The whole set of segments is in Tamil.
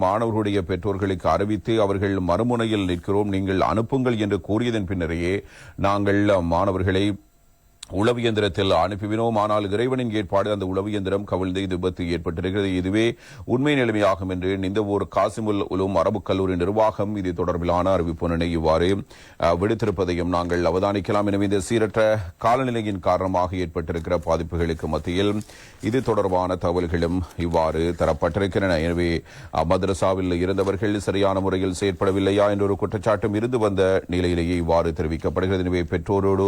மாணவர்களுடைய பெற்றோர்களுக்கு அறிவித்து அவர்கள் மறுமுனையில் நிற்கிறோம் நீங்கள் அனுப்புங்கள் என்று கூறியதன் பின்னரையே நாங்கள் மாணவர்களை உளவு இயந்திரத்தில் அனுப்பிவினோம். ஆனால் இறைவனின் ஏற்பாடு அந்த உளவு இயந்திரம் கவிழ்ந்து விபத்து ஏற்பட்டிருக்கிறது. இதுவே உண்மை நிலைமையாகும் என்று நிந்தவூர் காசிமுல் உலும் அரபு கல்லூரி நிர்வாகம் இது தொடர்பிலான அறிவிப்பினை இவ்வாறு விடுத்திருப்பதையும் நாங்கள் அவதானிக்கலாம். எனவே இந்த சீரற்ற காலநிலையின் காரணமாக ஏற்பட்டிருக்கிற பாதிப்புகளுக்கு மத்தியில் இது தொடர்பான தகவல்களும் இவ்வாறு தரப்பட்டிருக்கின்றன. எனவே மதரசாவில் இருந்தவர்கள் சரியான முறையில் செயற்படவில்லையா என்ற ஒரு குற்றச்சாட்டும் இருந்து வந்த நிலையிலேயே இவ்வாறு தெரிவிக்கப்படுகிறது. எனவே பெற்றோரோடு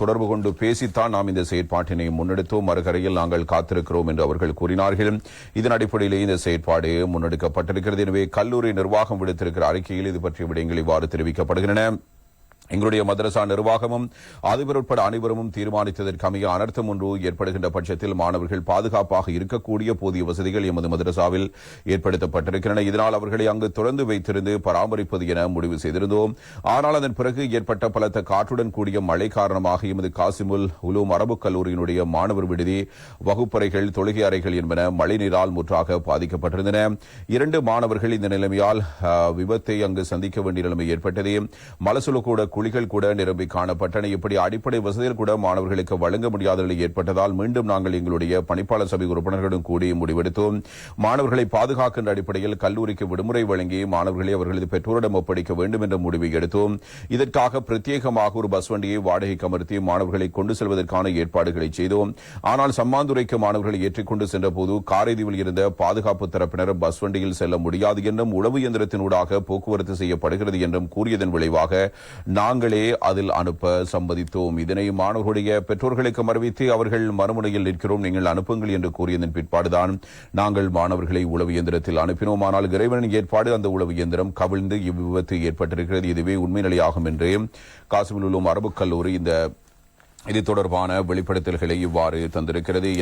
தொடர்பு கொண்டு பேசித்தான் நாம் இந்த செயற்பாட்டினை முன்னெடுத்தோம். மறுகரையில் நாங்கள் காத்திருக்கிறோம் என்று அவர்கள் கூறினார்கள். இதன் அடிப்படையிலே இந்த செயற்பாடு முன்னெடுக்கப்பட்டிருக்கிறது. எனவே கல்லூரி நிர்வாகம் விடுத்திருக்கிற அறிக்கையில் இது பற்றிய விடயங்கள் இவ்வாறு தெரிவிக்கப்படுகின்றன. எங்களுடைய மதரசா நிர்வாகமும் அதிபர் உட்பட அனைவரும் தீர்மானித்ததற்கமைய அனர்த்தம் ஒன்று ஏற்படுகின்ற பட்சத்தில் மாணவர்கள் பாதுகாப்பாக இருக்கக்கூடிய போதிய வசதிகள் எமது மதரசாவில் ஏற்படுத்தப்பட்டிருக்கின்றன. இதனால் அவர்களை அங்கு தொடர்ந்து வைத்திருந்து பராமரிப்பது என முடிவு செய்திருந்தோம். ஆனால் அதன் பிறகு ஏற்பட்ட பலத்த காற்றுடன் கூடிய மழை காரணமாக எமது காசிமுல் உலூம் அரபு கல்லூரியினுடைய மாணவர் விடுதி வகுப்பறைகள் தொழுகை அறைகள் என்பன மழைநீரால் முற்றாக பாதிக்கப்பட்டிருந்தன. இரண்டு மாணவர்கள் இந்த நிலைமையால் விபத்தை அங்கு சந்திக்க வேண்டிய நிலைமை ஏற்பட்டது. மலசுல கூட குழிகள் கூட நிரம்பி காணப்பட்டன. இப்படி அடிப்படை வசதிகள் கூட மாணவர்களுக்கு வழங்க முடியாத நிலை ஏற்பட்டதால் மீண்டும் நாங்கள் எங்களுடைய பணிப்பாளர் சபை உறுப்பினர்களுடன் கூடி முடிவெடுத்தோம். மாணவர்களை பாதுகாக்கின்ற அடிப்படையில் கல்லூரிக்கு விடுமுறை வழங்கி மாணவர்களை அவர்களது பெற்றோரிடம் ஒப்படைக்க வேண்டும் என்ற முடிவை எடுத்தோம். இதற்காக பிரத்யேகமாக ஒரு பஸ் வண்டியை வாடகைக்கு அமர்த்தி மாணவர்களை கொண்டு செல்வதற்கான ஏற்பாடுகளை செய்தோம். ஆனால் சம்மாந்துரைக்கு மாணவர்களை ஏற்றிக்கொண்டு சென்றபோது காரைதீவில் இருந்த பாதுகாப்பு தரப்பினர் பஸ் வண்டியில் செல்ல முடியாது என்றும் உளவு இயந்திரத்தினூடாக போக்குவரத்து செய்யப்படுகிறது என்றும் கூறியதன் விளைவாக நாங்களே அதில் அனுப்ப சம்மதித்தோம். இதனை மாணவர்களுடைய பெற்றோர்களுக்கு அறிவித்து அவர்கள் மறுமுனையில் நிற்கிறோம். நீங்கள் அனுப்புங்கள் என்று கூறியதன் பிற்பாடுதான் நாங்கள் மாணவர்களை உளவு இயந்திரத்தில் அனுப்பினோம் ஆனால் இறைவனின் ஏற்பாடு அந்த உளவு இயந்திரம் கவிழ்ந்து இவ்விபத்து ஏற்பட்டிருக்கிறது. இதுவே உண்மை நிலையாகும் என்று காசிமில் உள்ள அரபு கல்லூரி இந்த இது தொடர்பான வெளிப்படுத்தல்களை இவ்வாறு தந்திருக்கிறது.